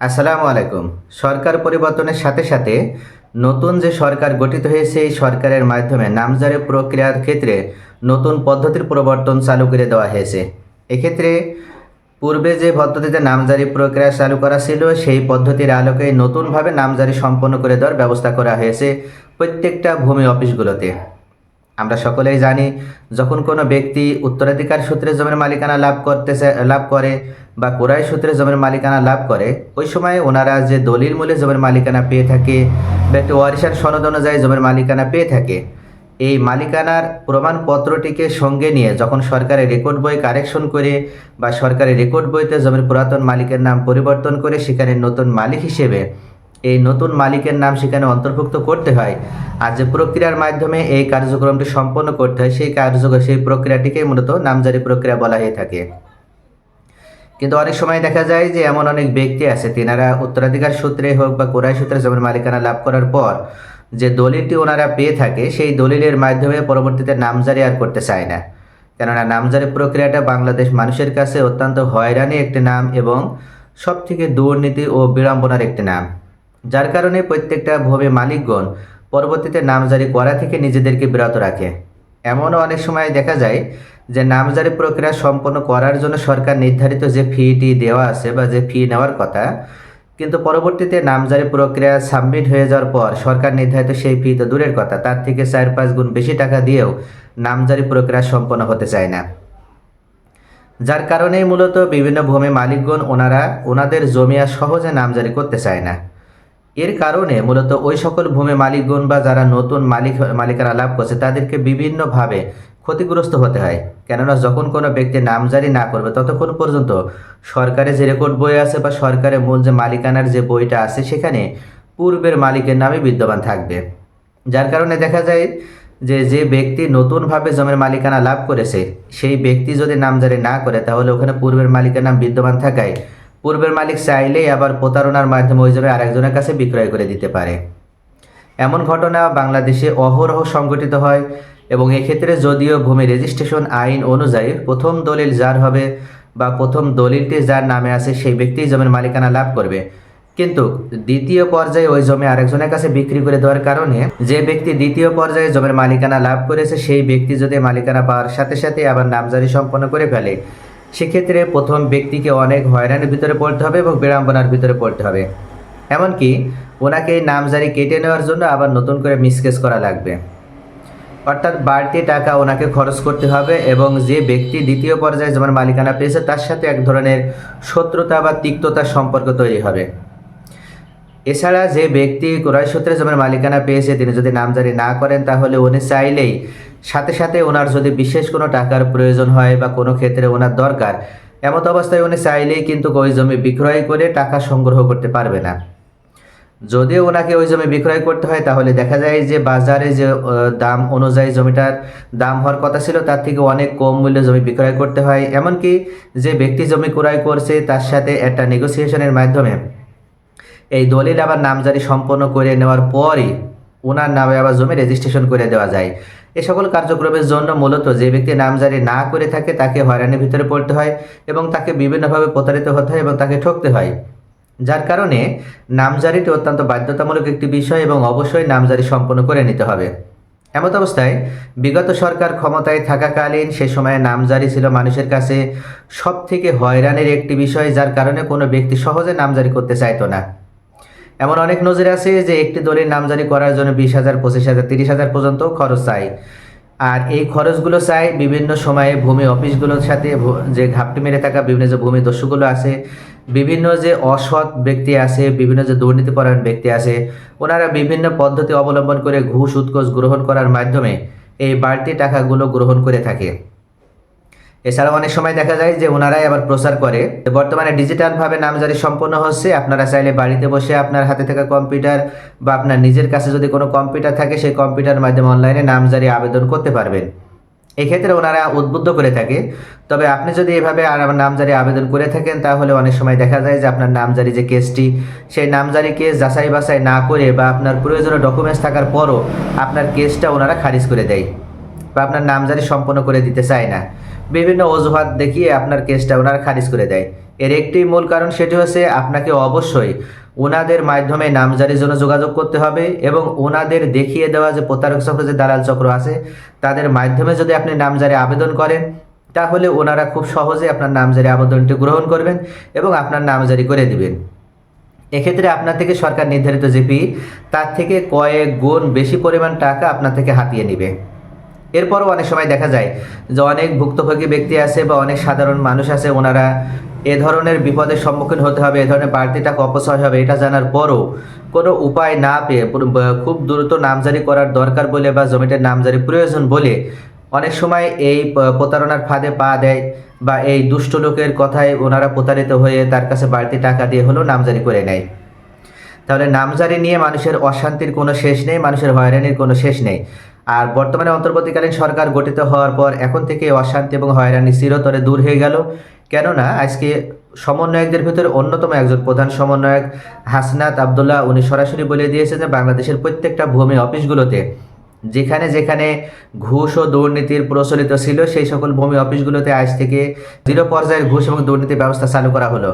আসসালামু আলাইকুম। সরকার পরিবর্তনের সাথে সাথে নতুন যে সরকার গঠিত হয়েছে, এই সরকারের মাধ্যমে নামজারি প্রক্রিয়ার ক্ষেত্রে নতুন পদ্ধতির প্রবর্তন চালু করে দেওয়া হয়েছে। এক্ষেত্রে পূর্বে যে পদ্ধতিতে নামজারি প্রক্রিয়া চালু করা ছিল, সেই পদ্ধতির আলোকে নতুনভাবে নামজারি সম্পন্ন করে দেওয়ার ব্যবস্থা করা হয়েছে প্রত্যেকটা ভূমি অফিসগুলোতে। আমরা সকলেই জানি, যখন কোনো ব্যক্তি উত্তরাধিকার সূত্রে জমির মালিকানা লাভ করতে চা- লাভ করে বা কোরাই সূত্রে জমির মালিকানা লাভ করে, ওই সময় ওনারা যে দলিল মূল্যে জমির মালিকানা পেয়ে থাকে বা একটি ওয়ারিশার সনদ অনুযায়ী জমির মালিকানা পেয়ে থাকে, এই মালিকানার প্রমাণপত্রটিকে সঙ্গে নিয়ে যখন সরকারের রেকর্ড বই কারেকশন করে বা সরকারি রেকর্ড বইতে জমির পুরাতন মালিকের নাম পরিবর্তন করে সেখানে নতুন মালিক হিসেবে এই নতুন মালিকের নাম সেখানে অন্তর্ভুক্ত করতে হয় আর যে প্রক্রিয়ার মাধ্যমে এই কার্যক্রমটি সম্পন্ন করতে হয়, সেই কার্যক্রম, সেই প্রক্রিয়াটিকে মূলত নামজারি প্রক্রিয়া বলা হয়ে থাকে। কিন্তু অনেক সময় দেখা যায় যে এমন অনেক ব্যক্তি আছে, তেনারা উত্তরাধিকার সূত্রে হোক বা কোরাই সূত্রে জমির মালিকানা লাভ করার পর যে দলিলটি ওনারা পেয়ে থাকে, সেই দলিলের মাধ্যমে পরবর্তীতে নামজারি আর করতে চায় না। কেননা নামজারি প্রক্রিয়াটা বাংলাদেশ মানুষের কাছে অত্যন্ত হয়রানি একটি নাম এবং সবথেকে দুর্নীতি ও বিড়ম্বনার একটি নাম। যার কারণে প্রত্যেকটা ভূমি মালিকগণ পরবর্তীতে নামজারি করা থেকে নিজেদেরকে বিরত রাখে। এমনও অনেক সময় দেখা যায় যে নামজারি প্রক্রিয়া সম্পন্ন করার জন্য সরকার নির্ধারিত যে ফিটি দেওয়া আছে বা যে ফি নেওয়ার কথা, কিন্তু পরবর্তীতে নামজারি প্রক্রিয়া সাবমিট হয়ে যাওয়ার পর সরকার নির্ধারিত সেই ফি তো দূরের কথা, তার থেকে চার পাঁচ গুণ বেশি টাকা দিয়েও নামজারি প্রক্রিয়া সম্পন্ন হতে চায় না। যার কারণেই মূলত বিভিন্ন ভূমি মালিকগণ ওনারা, ওনাদের জমি আর সহজে নামজারি করতে চায় না। এর কারণে মূলত ওই সকল ভূমি মালিকগণ বা যারা নতুন মালিক মালিকানা লাভ করছে, তাদেরকে বিভিন্নভাবে ক্ষতিগ্রস্ত হতে হয়। কেননা যখন কোনো ব্যক্তি নামজারি না করবে, ততক্ষণ পর্যন্ত সরকারের যে রেকর্ড বই আছে বা সরকারের মূল যে মালিকানার যে বইটা আছে, সেখানে পূর্বের মালিকের নামে বিদ্যমান থাকবে। যার কারণে দেখা যায় যে যে ব্যক্তি নতুনভাবে জমির মালিকানা লাভ করেছে, সেই ব্যক্তি যদি নামজারি না করে, তাহলে ওখানে পূর্বের মালিকের নাম বিদ্যমান থাকায় পূর্বের মালিক চাইলেই আবার প্রতারণার মাধ্যমে ওই জমি আরেকজনের কাছে বিক্রয় করে দিতে পারে। এমন ঘটনা বাংলাদেশে অহরহ সংঘটিত হয় এবং এক্ষেত্রে যদিও ভূমি রেজিস্ট্রেশন আইন অনুযায়ী প্রথম দলিল যার হবে বা প্রথম দলিলটি যার নামে আছে সেই ব্যক্তিই জমির মালিকানা লাভ করবে। কিন্তু দ্বিতীয় পর্যায়ে ওই জমি আরেকজনের কাছে বিক্রি করে দেওয়ার কারণে যে ব্যক্তি দ্বিতীয় পর্যায়ে জমির মালিকানা লাভ করেছে, সেই ব্যক্তি যদি মালিকানা পাওয়ার সাথে সাথে আবার নামজারি সম্পন্ন করে ফেলে সেক্ষেত্রে প্রথম ব্যক্তিকে অনেক হয়রানির ভিতরে পড়তে হবে এবং বিড়ম্বনার ভিতরে পড়তে হবে। এমনকি ওনাকে নামজারি কেটে নেওয়ার জন্য আবার নতুন করে মিসকেস করা লাগবে। অর্থাৎ বাড়তি টাকা ওনাকে খরচ করতে হবে এবং যে ব্যক্তি দ্বিতীয় পর্যায়ে যেমন মালিকানা পেয়েছে, তার সাথে এক ধরনের শত্রুতা বা তিক্ততার সম্পর্ক তৈরি হবে। এছাড়া যে ব্যক্তি ক্রয় সূত্রে জমির মালিকানা পেয়েছে, তিনি যদি নামজারি না করেন, তাহলে উনি চাইলেই সাথে সাথে ওনার যদি বিশেষ কোনো টাকার প্রয়োজন হয় বা কোনো ক্ষেত্রে ওনার দরকার, এমত অবস্থায় উনি চাইলেই কিন্তু ওই জমি বিক্রয় করে টাকা সংগ্রহ করতে পারবে না। যদি ওনাকে ওই জমি বিক্রয় করতে হয়, তাহলে দেখা যায় যে বাজারে যে দাম অনুযায়ী জমিটার দাম হওয়ার কথা ছিল, তার থেকে অনেক কম মূল্যে জমি বিক্রয় করতে হয়। এমনকি যে ব্যক্তি জমি ক্রয় করছে, তার সাথে একটা নেগোসিয়েশনের মাধ্যমে এই দলিল আবার নামজারি সম্পন্ন করে নেওয়ার পরই ওনার নামে আবার জমি রেজিস্ট্রেশন করে দেওয়া যায়। এ সকল কার্যক্রমের জন্য মূলত যে ব্যক্তি নামজারি না করে থাকে, তাকে হয়রানির ভিতরে পড়তে হয় এবং তাকে বিভিন্নভাবে প্রতারিত হতে হয় এবং তাকে ঠকতে হয়। যার কারণে নামজারিটি অত্যন্ত বাধ্যতামূলক একটি বিষয় এবং অবশ্যই নামজারি সম্পন্ন করে নিতে হবে। এমত অবস্থায় বিগত সরকার ক্ষমতায় থাকাকালীন সে সময়ে নামজারি ছিল মানুষের কাছে সব থেকে হয়রানির একটি বিষয়, যার কারণে কোনো ব্যক্তি সহজে নামজারি করতে চাইতো না। এমন অনেক নজির আছে যে একটি দলিল নামজারি করার জন্য বিশ হাজার, পঁচিশ হাজার, তিরিশ হাজার পর্যন্ত খরচ চাই। আর এই খরচগুলো চাই বিভিন্ন সময়ে ভূমি অফিসগুলোর সাথে যে ঘাপটি মেরে থাকা বিভিন্ন যে ভূমি দস্যুগুলো আছে, বিভিন্ন যে অসৎ ব্যক্তি আছে, বিভিন্ন যে দুর্নীতিপরায়ণ ব্যক্তি আছে, ওনারা বিভিন্ন পদ্ধতি অবলম্বন করে ঘুষ, উৎকোষ গ্রহণ করার মাধ্যমে এই বাড়তি টাকাগুলো গ্রহণ করে থাকে। এছাড়াও অনেক সময় দেখা যায় যে ওনারাই আবার প্রচার করে। বর্তমানে ডিজিটালভাবে নামজারি সম্পন্ন হচ্ছে। আপনারা চাইলে বাড়িতে বসে আপনার হাতে থাকা কম্পিউটার বা আপনার নিজের কাছে যদি কোনো কম্পিউটার থাকে, সেই কম্পিউটার মাধ্যমে অনলাইনে নামজারি আবেদন করতে পারবেন। এক্ষেত্রে ওনারা উদ্বুদ্ধ করে থাকে। তবে আপনি যদি এভাবে নামজারি আবেদন করে থাকেন, তাহলে অনেক সময় দেখা যায় যে আপনার নামজারি যে কেসটি, সেই নামজারি কেস যাচাই বাছাই না করে বা আপনার প্রয়োজনীয় ডকুমেন্টস থাকার পরও আপনার কেসটা ওনারা খারিজ করে দেয় বা আপনার নামজারি সম্পন্ন করে দিতে চায় না। বিভিন্ন অজুহাত দেখিয়ে আপনার কেসটা ওনারা খারিজ করে দেয়। এর একটি মূল কারণ সেটি হচ্ছে আপনাকে অবশ্যই ওনাদের মাধ্যমে নামজারির জন্য যোগাযোগ করতে হবে এবং ওনাদের দেখিয়ে দেওয়া যে প্রতারক চক্র যে দালাল চক্র আছে, তাদের মাধ্যমে যদি আপনি নামজারি আবেদন করেন, তাহলে ওনারা খুব সহজে আপনার নামজারি আবেদনটি গ্রহণ করবেন এবং আপনার নামজারি করে দিবেন। এক্ষেত্রে আপনার থেকে সরকার নির্ধারিত ফি তার থেকে কয়েক গুণ বেশি পরিমাণ টাকা আপনার থেকে হাতিয়ে নেবে। এরপরও অনেক সময় দেখা যায় যে অনেক ভুক্তভোগী ব্যক্তি আছে বা অনেক সাধারণ মানুষ আছে, ওনারা এ ধরনের বিপদের সম্মুখীন হতে হবে, এ ধরনের বাড়তি টাকা অপচয় হবে, এটা জানার পরও কোনো উপায় না পেয়ে খুব দ্রুত নামজারি করার দরকার বলে বা জমিটার নামজারি প্রয়োজন বলে অনেক সময় এই প্রতারণার ফাঁদে পা দেয় বা এই দুষ্ট লোকের কথায় ওনারা প্রতারিত হয়ে তার কাছে বাড়তি টাকা দিয়ে হলেও নামজারি করে নেয়। তাহলে নামজারি নিয়ে মানুষের অশান্তির কোনো শেষ নেই, মানুষের হয়রানির কোনো শেষ নেই। আর বর্তমানে অন্তর্বর্তীকালীন সরকার গঠিত হওয়ার পর এখন থেকে অশান্তি এবং হয়রানি চিরতরে দূর হয়ে গেল। কেননা আজকে সমন্বয়কদের ভিতরে অন্যতম একজন প্রধান সমন্বয়ক হাসনাত আবদুল্লাহ, উনি সরাসরি বলে দিয়েছেন যে বাংলাদেশের প্রত্যেকটা ভূমি অফিসগুলোতে যেখানে যেখানে ঘুষ ও দুর্নীতির প্রচলিত ছিল, সেই সকল ভূমি অফিসগুলোতে আজ থেকে জিরো পর্যায়ের ঘুষ এবং দুর্নীতি ব্যবস্থা চালু করা হলো।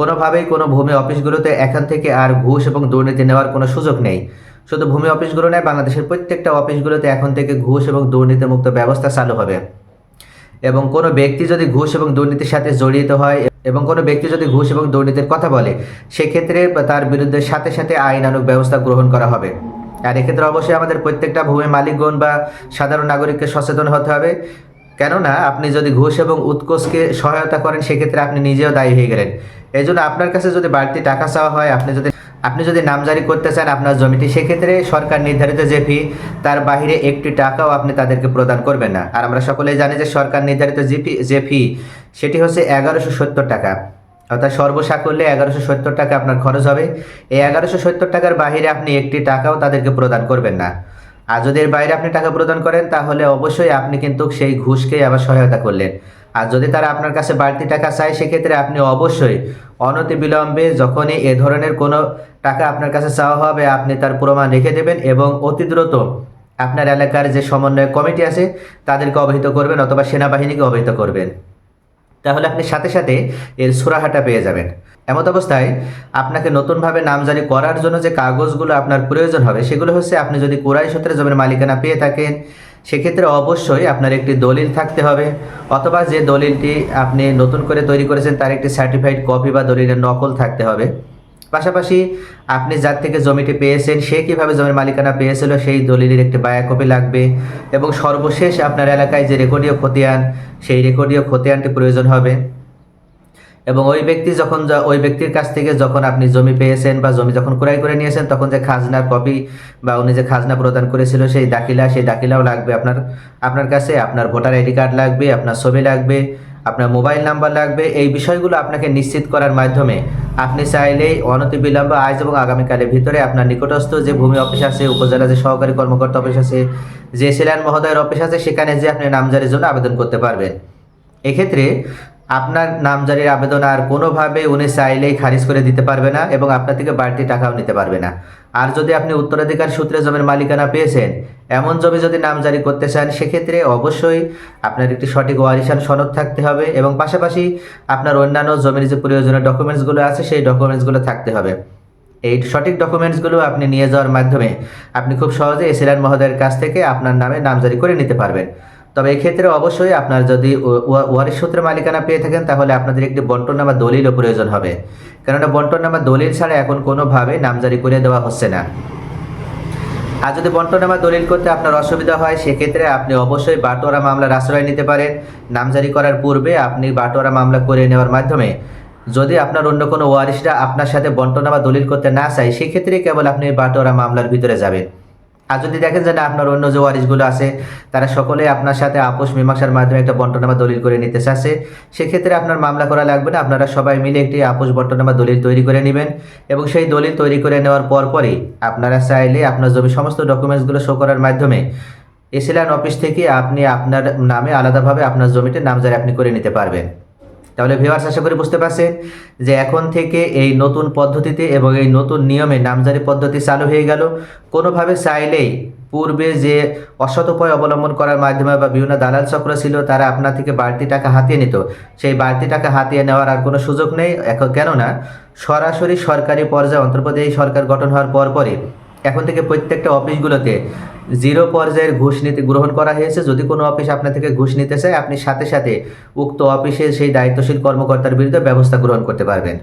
কোনোভাবেই কোনো ভূমি অফিসগুলোতে এখান থেকে আর ঘুষ এবং দুর্নীতি নেওয়ার কোনো সুযোগ নেই। শুধু ভূমি অফিসগুলো নয়, বাংলাদেশের প্রত্যেকটা অফিসগুলোতে এখন থেকে ঘুষ এবং দুর্নীতিমুক্ত ব্যবস্থা চালু হবে। এবং কোনো ব্যক্তি যদি ঘুষ এবং দুর্নীতির সাথে জড়িত হয় এবং কোনো ব্যক্তি যদি ঘুষ এবং দুর্নীতির কথা বলে, সেক্ষেত্রে তার বিরুদ্ধে সাথে সাথে আইনানুগ ব্যবস্থা গ্রহণ করা হবে। আর এক্ষেত্রে অবশ্যই আমাদের প্রত্যেকটা ভূমি মালিকগণ বা সাধারণ নাগরিককে সচেতন হতে হবে। কেননা, আপনি যদি ঘুষ এবং উৎকোষকে সহায়তা করেন, সেক্ষেত্রে আপনি নিজেও দায়ী হয়ে গেলেন। এই জন্য আপনার কাছে যদি বাড়তি টাকা চাওয়া হয়, আপনি যদি আপনি যদি নামজারি করতে চান আপনার জমিটি সেক্ষেত্রে সরকার নির্ধারিত যে ফি তার বাহিরে একটি টাকাও আপনি তাদেরকে প্রদান করবেন না। আর আমরা সকলেই জানি যে সরকার নির্ধারিত যে ফি যে ফি সেটি হচ্ছে এগারোশো সত্তর টাকা। অর্থাৎ সর্বসা করলে এগারোশো সত্তর টাকা আপনার খরচ হবে। এই এগারোশো সত্তর টাকার বাহিরে আপনি একটি টাকাও তাদেরকে প্রদান করবেন না। আর যদি এর বাইরে আপনি টাকা প্রদান করেন, তাহলে অবশ্যই আপনি কিন্তু সেই ঘুষকেই আবার সহায়তা করলেন। আর যদি তারা আপনার কাছে বাড়তি টাকা চায়, সেক্ষেত্রে আপনি অবশ্যই অনতি বিলম্বে যখনই এ ধরনের কোনো টাকা আপনার কাছে চাওয়া হবে, আপনি তার প্রমাণ রেখে দেবেন এবং অতি দ্রুত আপনার এলাকার যে সমন্বয় কমিটি আছে, তাদেরকে অবহিত করবেন অথবা সেনাবাহিনীকে অবহিত করবেন। তাহলে আপনি সাথে সাথে এর সুরাহাটা পেয়ে যাবেন। এমত অবস্থায় আপনাকে নতুনভাবে নামজারি করার জন্য যে কাগজগুলো আপনার প্রয়োজন হবে, সেগুলো হচ্ছে আপনি যদি কোরাই সূত্রে জমির মালিকানা পেয়ে থাকেন, সেক্ষেত্রে অবশ্যই আপনার একটি দলিল থাকতে হবে। অথবা যে দলিলটি আপনি নতুন করে তৈরি করেছেন, তার একটি সার্টিফাইড কপি বা দলিলের নকল থাকতে হবে। পাশাপাশি আপনি যার থেকে জমিটি পেয়েছেন, সে কীভাবে জমির মালিকানা পেয়েছিল, সেই দলিলের একটি বায়া কপি লাগবে। এবং সর্বশেষ আপনার এলাকায় যে রেকর্ডীয় খতিয়ান, সেই রেকর্ডীয় খতিয়ানটি প্রয়োজন হবে। এবং ওই ব্যক্তি যখন ওই ব্যক্তির কাছ থেকে যখন আপনি জমি পেয়েছেন বা জমি যখন ক্রয় করে নিয়েছেন, তখন যে খাজনার কপি বা উনি যে খাজনা প্রদান করেছিল, সেই দাখিলা, সেই দাখিলাও লাগবে আপনার আপনার কাছে। আপনার ভোটার আইডি কার্ড লাগবে, আপনার ছবি লাগবে, আপনার মোবাইল নাম্বার লাগবে। এই বিষয়গুলো আপনাকে নিশ্চিত করার মাধ্যমে আপনি চাইলেই অনতিবিলম্ব আজ এবং আগামীকালের ভিতরে আপনার নিকটস্থ যে ভূমি অফিস আছে, উপজেলা যে সহকারী কর্মকর্তা অফিস আছে, যে সিলান মহোদয়ের অফিস আছে, সেখানে যে আপনি নামজারির জন্য আবেদন করতে পারবেন। এক্ষেত্রে আপনার নামজারির আবেদন আর কোনোভাবে উনি চাইলেই খারিজ করে দিতে পারবে না এবং আপনার থেকে বাড়তি টাকাও নিতে পারবে না। আর যদি আপনি উত্তরাধিকার সূত্রে জমির মালিকানা পেয়েছেন, এমন জমি যদি নামজারি করতে চান, সেক্ষেত্রে অবশ্যই আপনার একটি সঠিক ওয়ারিশান সনদ থাকতে হবে এবং পাশাপাশি আপনার অন্যান্য জমির যে প্রয়োজনীয় ডকুমেন্টসগুলো আছে, সেই ডকুমেন্টসগুলো থাকতে হবে। এই সঠিক ডকুমেন্টসগুলো আপনি নিয়ে যাওয়ার মাধ্যমে আপনি খুব সহজে এসিলান মহোদয়ের কাছ থেকে আপনার নামে নামজারি করে নিতে পারবেন। তবে এই ক্ষেত্রে অবশ্যই আপনার যদি ওয়ারিশ সূত্রে মালিকানা পেয়ে থাকেন, তাহলে আপনাদের একটি বন্টনামা দলিলও প্রয়োজন হবে। কেননা বন্টনামা দলিল ছাড়া এখন কোনোভাবে নামজারি করে দেওয়া হচ্ছে না। আর যদি বন্টনামা দলিল করতে আপনার অসুবিধা হয়, সেক্ষেত্রে আপনি অবশ্যই বাটোয়ারা মামলার আশ্রয় নিতে পারেন। নামজারি করার পূর্বে আপনি বাটোয়ারা মামলা করে নেওয়ার মাধ্যমে যদি আপনার অন্য কোনো ওয়ারিশরা আপনার সাথে বন্টনামা দলিল করতে না চায়, সেক্ষেত্রে কেবল আপনি বাটোয়ারা মামলার ভিতরে যাবেন। আর যদি দেখেন যে না, আপনার অন্য যে ওয়ারিশগুলো আছে, তারা সকলে আপনার সাথে আপোষ মীমাংসার মাধ্যমে একটা বন্টনামা দলিল করে নিতে চাচ্ছে। সেক্ষেত্রে আপনার মামলা করা লাগবে না, আপনারা সবাই মিলে একটি আপোষ বন্টনামা দলিল তৈরি করে নেবেন এবং সেই দলিল তৈরি করে নেওয়ার পরপরই আপনারা চাইলে আপনার জমি সমস্ত ডকুমেন্টসগুলো শো করার মাধ্যমে এসিলান অফিস থেকে আপনি আপনার নামে আলাদাভাবে আপনার জমিতে নামজারি আপনি করে নিতে পারবেন। তাহলে ভিউয়ার্স আশা করি বুঝতে পারছেন যে এখন থেকে এই নতুন পদ্ধতিতে এবং এই নতুন নিয়মে নামজারি পদ্ধতি চালু হয়ে গেল। কোনোভাবে চাইলেই পূর্বে যে অসৎ উপায় অবলম্বন করার মাধ্যমে বা বিভিন্ন দালাল চক্র ছিল, তারা আপনার থেকে বাড়তি টাকা হাতিয়ে নিত। সেই বাড়তি টাকা হাতিয়ে নেওয়ার আর কোনো সুযোগ নেই। এখন কেননা, সরাসরি সরকারি পর্যায়ে অন্তর্প্রদেশ এই সরকার গঠন হওয়ার পরপরই এখন থেকে প্রত্যেকটা অফিসগুলোতে জিরো পর্যায়ের ঘুষ নীতি গ্রহণ করা হয়েছে। যদি কোনো অফিস আপনার থেকে ঘুষ নিতে চায়, আপনি সাথে সাথে উক্ত অফিসের সেই দায়িত্বশীল কর্মকর্তার বিরুদ্ধে ব্যবস্থা গ্রহণ করতে পারবেন।